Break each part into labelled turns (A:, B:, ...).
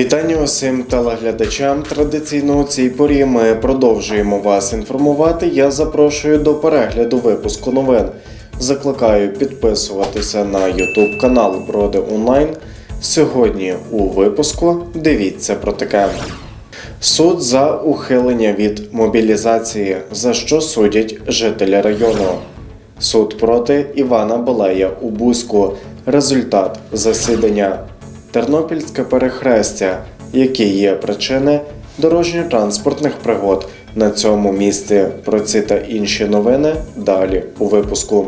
A: Вітання усім телеглядачам. Традиційно у цій порі ми продовжуємо вас інформувати. Я запрошую до перегляду випуску новин. Закликаю підписуватися на YouTube канал Броди Онлайн. Сьогодні у випуску дивіться про таке. Суд за ухилення від мобілізації, за що судять жителі району. Суд проти Івана Балея у Бузьку. Результат засідання. Тернопільське перехрестя. Які є причини дорожньо-транспортних пригод на цьому місці. Про ці та інші новини далі у випуску.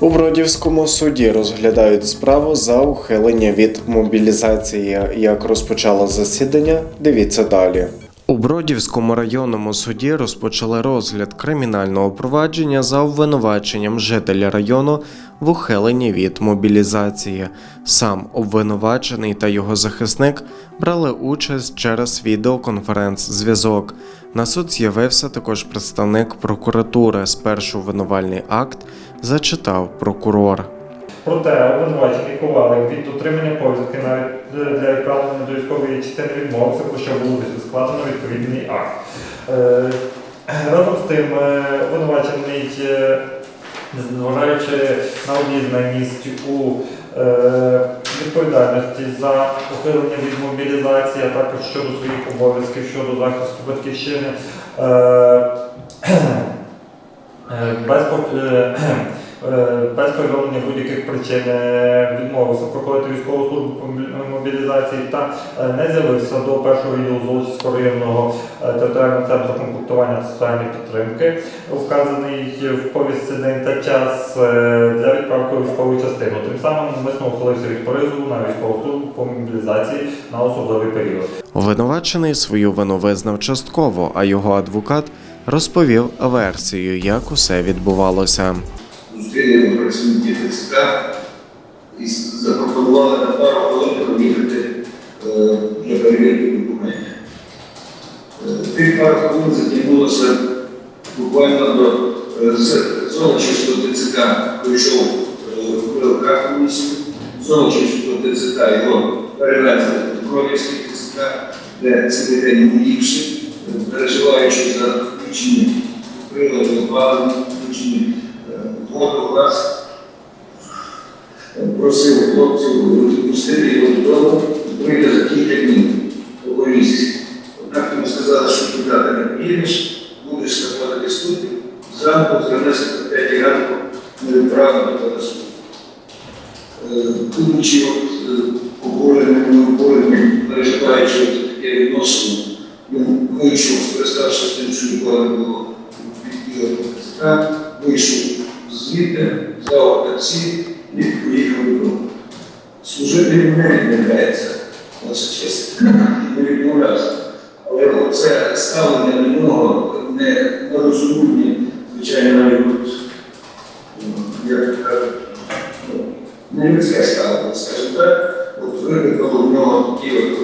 A: У Бродівському суді розглядають справу за ухилення від мобілізації. Як розпочало засідання, дивіться далі. У Бродівському районному суді розпочали розгляд кримінального провадження за обвинуваченням жителя району в ухиленні від мобілізації. Сам обвинувачений та його захисник брали участь через відеоконференц-зв'язок. На суд з'явився також представник прокуратури. Спершу обвинувальний акт зачитав прокурор.
B: Проте обвинувачений Ковалик від дотримання до відмовився, про що було складено відповідний акт. Е, Разом з тим, е, обвинувачений, е, зважаючи на обізнаність у відповідальності за ухилення від мобілізації, а також щодо своїх обов'язків щодо захисту батьківщини, без, без повідомлення будь-яких причин е, відмовився проходити військову службу по мобілізації та е, не з'явився до першого відділу Золочівського районного е, територіального центру комплектування соціальної підтримки, вказаний в повістці день та час е, для відправки військову частину. Тим самим умисно ухилився від призову на військову службу по мобілізації на особливий період.
A: Обвинувачений свою вину визнав частково, а його адвокат розповів версію, як усе відбувалося.
C: Зустріли працівників ТЦК і запропонували на пару хвилин проїхати е, для перевірки документів. Е, Тих пару хвилин затягнулося буквально до е, Золочівського ТЦК прийшов ВЛК комісію, Золочівського ТЦК його перевезли до Бровівський ТЦК, де цілий день не е, переживаючи за включення прилади, опалення, включення воду, газ. Е, Просив хлопців відпустити його додому, прийде за кілька днів або місяць. Однак йому сказали, що туди ти не поїдеш, будеш знаходитись тут, зранку звернешся до 5 ранку, не відправимо до нас. Будучи от е, обуреним, обуреним, переживаючи таке відношення, він вийшов, скориставшись тим, що ніколи не було відділу ТЦК, вийшов звідти, взяв таксі і поїхав додому. Служити він не відмовляється, наша честь, не відмовлявся. Але це ставлення до нього не нерозуміння, звичайно, навіть ну, як кажуть, ну, не людське ставлення, скажімо так, в нього такі от.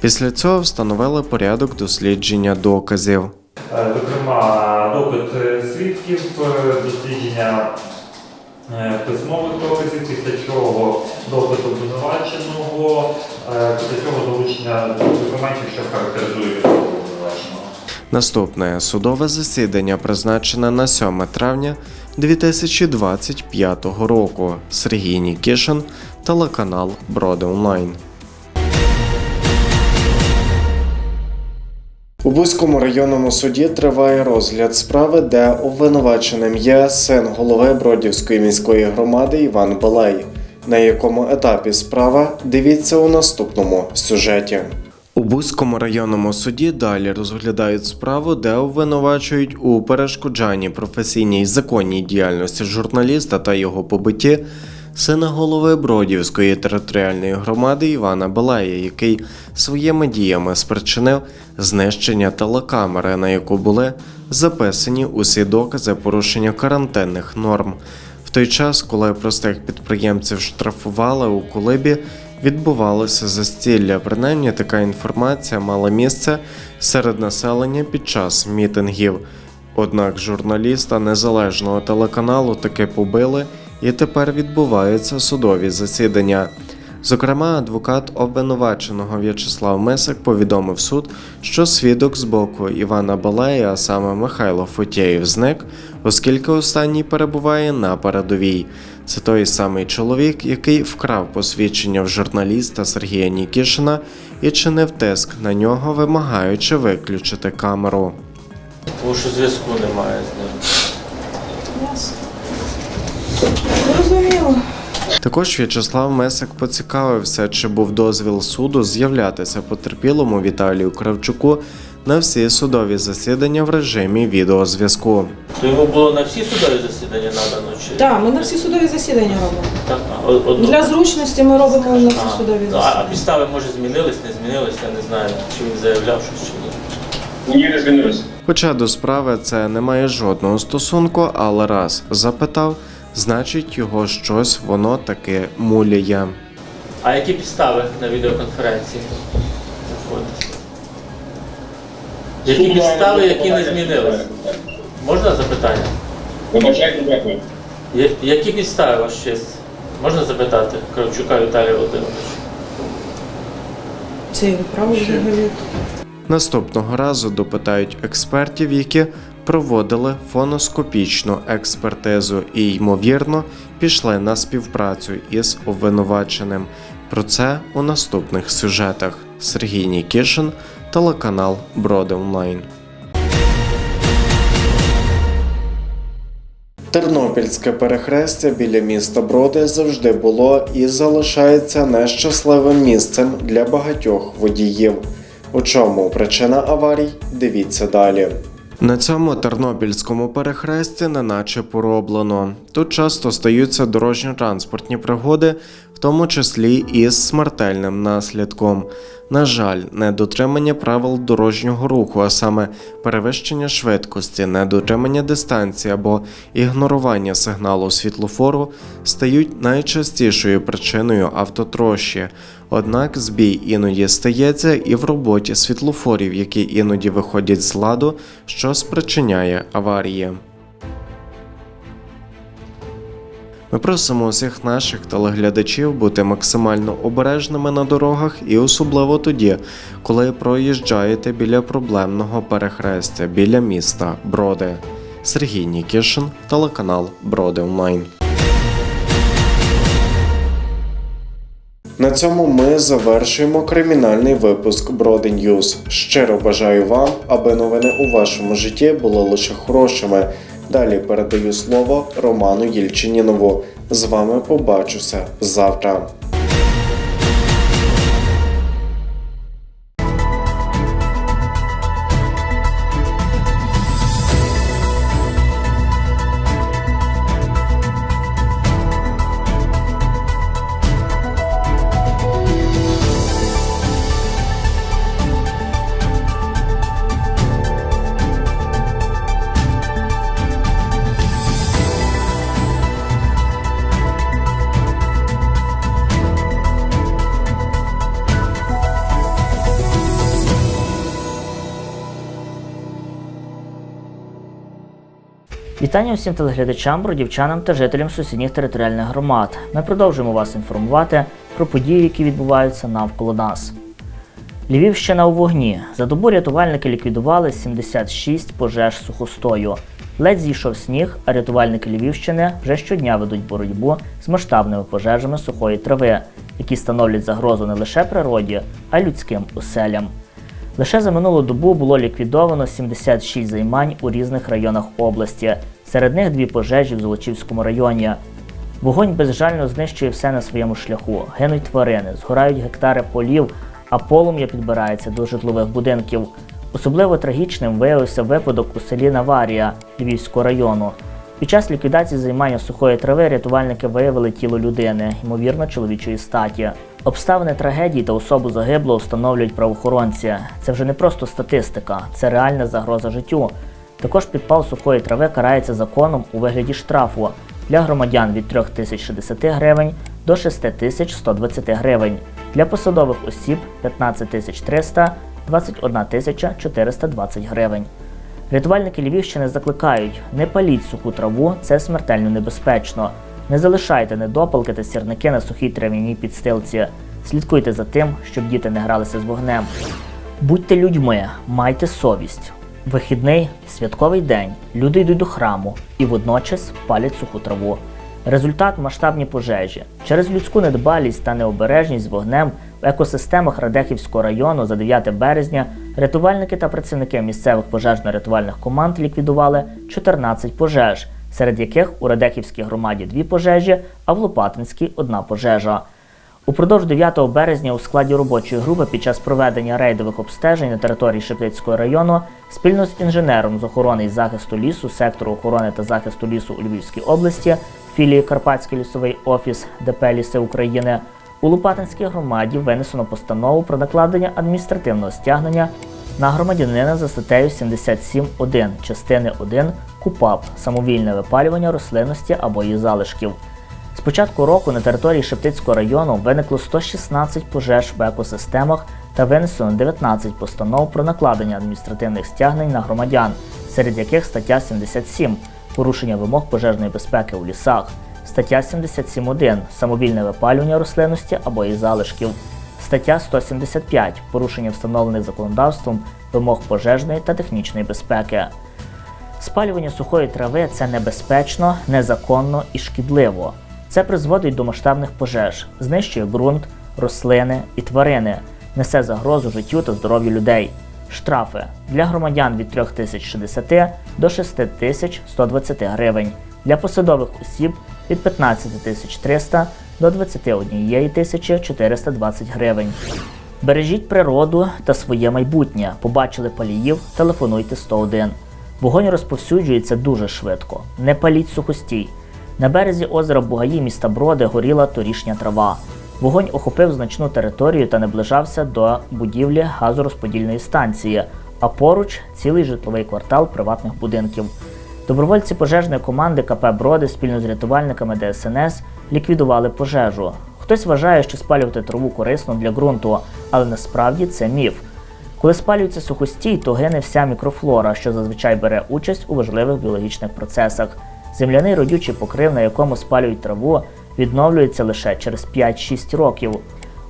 A: Після цього встановили порядок дослідження доказів.
B: Е, Зокрема, допит е, свідків, е, дослідження письмових доказів, після чого допит обвинуваченого, після чого долучення документів, що обвинуваченого.
A: Наступне судове засідання призначене на 7 травня 2025 року. Сергій Нікішин, телеканал Броди Онлайн. У Бузькому районному суді триває розгляд справи, де обвинуваченим є син голови Бродівської міської громади Іван Балай. На якому етапі справа дивіться у наступному сюжеті. У Бузькому районному суді далі розглядають справу, де обвинувачують у перешкоджанні професійній законній діяльності журналіста та його побитті сина голови Бродівської територіальної громади Івана Балея, який своїми діями спричинив знищення телекамери, на яку були записані усі докази порушення карантинних норм. В той час, коли простих підприємців штрафували у Кулибі, відбувалося застілля. Принаймні така інформація мала місце серед населення під час мітингів. Однак журналіста незалежного телеканалу таки побили, і тепер відбуваються судові засідання. Зокрема, адвокат обвинуваченого В'ячеслав Мисик повідомив суд, що свідок з боку Івана Балея, а саме Михайло Фотєєв, зник, оскільки останній перебуває на передовій. Це той самий чоловік, який вкрав посвідчення в журналіста Сергія Нікішина і чинив тиск на нього, вимагаючи виключити камеру.
D: Тому що зв'язку немає з ним.
E: Ясно.
A: Також В'ячеслав Месик поцікавився, чи був дозвіл суду з'являтися потерпілому Віталію Кравчуку на всі судові засідання в режимі відеозв'язку.
D: То йому було на всі судові засідання надано чи
E: Так, ми на всі судові засідання робимо.
D: Так, а, од- одно.
E: Для зручності ми робимо на всі
D: А,
E: судові
D: а, а
E: засідання.
D: підстави може змінились, не змінились, я не знаю, чи він заявляв щось чи ні.
C: Ні, не змінилося.
A: Хоча до справи це не має жодного стосунку, але раз запитав, значить його щось воно таки муляє.
D: А які підстави на відеоконференції? Які підстави, які не змінились? Можна запитання?
C: Вибачайте, дякую.
D: Я- Які підстави ваш честь? Можна запитати Кравчука Віталія Володимировича?
E: Це його право взагалі.
A: Наступного разу допитають експертів, які проводили фоноскопічну експертизу і, ймовірно, пішли на співпрацю із обвинуваченим. Про це у наступних сюжетах. Сергій Нікішин, телеканал Броди Онлайн. Тернопільське перехрестя біля міста Броди завжди було і залишається нещасливим місцем для багатьох водіїв. У чому причина аварій? Дивіться далі. На цьому тернопільському перехресті неначе пороблено. Тут часто стаються дорожньо-транспортні пригоди, тому числі із смертельним наслідком. На жаль, недотримання правил дорожнього руху, а саме перевищення швидкості, недотримання дистанції або ігнорування сигналу світлофору стають найчастішою причиною автотрощі. Однак збій іноді стається і в роботі світлофорів, які іноді виходять з ладу, що спричиняє аварії. Ми просимо усіх наших телеглядачів бути максимально обережними на дорогах і особливо тоді, коли проїжджаєте біля проблемного перехрестя біля міста Броди. Сергій Нікішин, телеканал Броди Онлайн. На цьому ми завершуємо кримінальний випуск Броди Ньюз. Щиро бажаю вам, аби новини у вашому житті були лише хорошими. Далі передаю слово Роману Єльчинінову. З вами побачуся завтра.
F: Вітання усім телеглядачам, бродівчанам та жителям сусідніх територіальних громад. Ми продовжуємо вас інформувати про події, які відбуваються навколо нас. Львівщина у вогні. За добу рятувальники ліквідували 76 пожеж сухостою. Ледь зійшов сніг, а рятувальники Львівщини вже щодня ведуть боротьбу з масштабними пожежами сухої трави, які становлять загрозу не лише природі, а й людським оселям. Лише за минулу добу було ліквідовано 76 займань у різних районах області. Серед них дві пожежі в Золочівському районі. Вогонь безжально знищує все на своєму шляху. Гинуть тварини, згорають гектари полів, а полум'я підбирається до житлових будинків. Особливо трагічним виявився випадок у селі Наварія Львівського району. Під час ліквідації займання сухої трави рятувальники виявили тіло людини, ймовірно, чоловічої статі. Обставини трагедії та особу загиблого встановлюють правоохоронці. Це вже не просто статистика, це реальна загроза життю. Також підпал сухої трави карається законом у вигляді штрафу для громадян від 3060 гривень до 6120 гривень, для посадових осіб 15300, 21420 гривень. Рятувальники Львівщини закликають: не паліть суху траву, це смертельно небезпечно. Не залишайте недопалки та сірники на сухій трав'яній підстилці. Слідкуйте за тим, щоб діти не гралися з вогнем. Будьте людьми, майте совість. Вихідний святковий день. Люди йдуть до храму і водночас палять суху траву. Результат масштабні пожежі. Через людську недбалість та необережність з вогнем в екосистемах Радехівського району за 9 березня рятувальники та працівники місцевих пожежно-рятувальних команд ліквідували 14 пожеж, серед яких у Радехівській громаді дві пожежі, а в Лопатинській одна пожежа. Упродовж 9 березня у складі робочої групи під час проведення рейдових обстежень на території Шептицького району спільно з інженером з охорони і захисту лісу сектору охорони та захисту лісу у Львівській області, філії Карпатський лісовий офіс ДП Ліси України у Лопатинській громаді винесено постанову про накладення адміністративного стягнення на громадянина за статтею 77.1 частини 1 КУПАП самовільне випалювання рослинності або її залишків. Початку року на території Шептицького району виникло 116 пожеж в екосистемах та винесено 19 постанов про накладення адміністративних стягнень на громадян, серед яких стаття 77 порушення вимог пожежної безпеки у лісах, стаття 77.1 самовільне випалювання рослинності або її залишків, стаття 175 порушення встановлених законодавством вимог пожежної та технічної безпеки. Спалювання сухої трави це небезпечно, незаконно і шкідливо. Це призводить до масштабних пожеж, знищує ґрунт, рослини і тварини, несе загрозу життю та здоров'ю людей. Штрафи для громадян від 3060 до 6120 гривень, для посадових осіб від 15300 до 21420 гривень. Бережіть природу та своє майбутнє. Побачили паліїв, телефонуйте 101. Вогонь розповсюджується дуже швидко. Не паліть сухостій. На березі озера Бугаї міста Броди горіла торішня трава. Вогонь охопив значну територію та наближався до будівлі газорозподільної станції, а поруч цілий житловий квартал приватних будинків. Добровольці пожежної команди КП Броди спільно з рятувальниками ДСНС ліквідували пожежу. Хтось вважає, що спалювати траву корисно для ґрунту, але насправді це міф. Коли спалюється сухостій, то гине вся мікрофлора, що зазвичай бере участь у важливих біологічних процесах. Земляний родючий покрив, на якому спалюють траву, відновлюється лише через 5-6 років.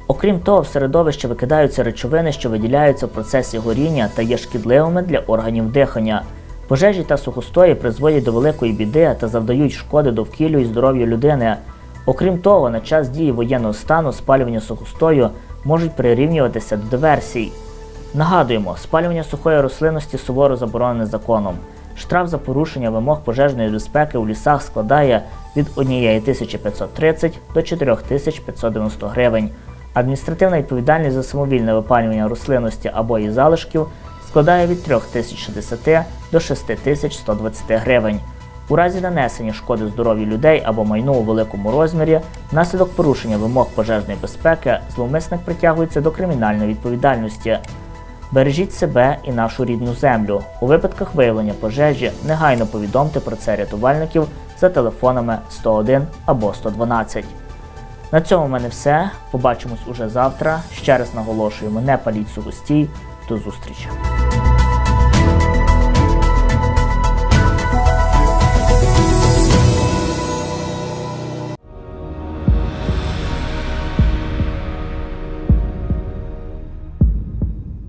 F: Окрім того, в середовище викидаються речовини, що виділяються в процесі горіння та є шкідливими для органів дихання. Пожежі та сухостої призводять до великої біди та завдають шкоди довкіллю і здоров'ю людини. Окрім того, на час дії воєнного стану спалювання сухостою можуть прирівнюватися до диверсій. Нагадуємо, спалювання сухої рослинності суворо заборонене законом. Штраф за порушення вимог пожежної безпеки у лісах складає від 1530 до 4590 гривень. Адміністративна відповідальність за самовільне випалювання рослинності або її залишків складає від 3060 до 6120 гривень. У разі нанесення шкоди здоров'ю людей або майну у великому розмірі, внаслідок порушення вимог пожежної безпеки, зловмисник притягується до кримінальної відповідальності. Бережіть себе і нашу рідну землю. У випадках виявлення пожежі негайно повідомте про це рятувальників за телефонами 101 або 112. На цьому в мене все. Побачимось уже завтра. Ще раз наголошуємо, не паліть сухостій. До зустрічі!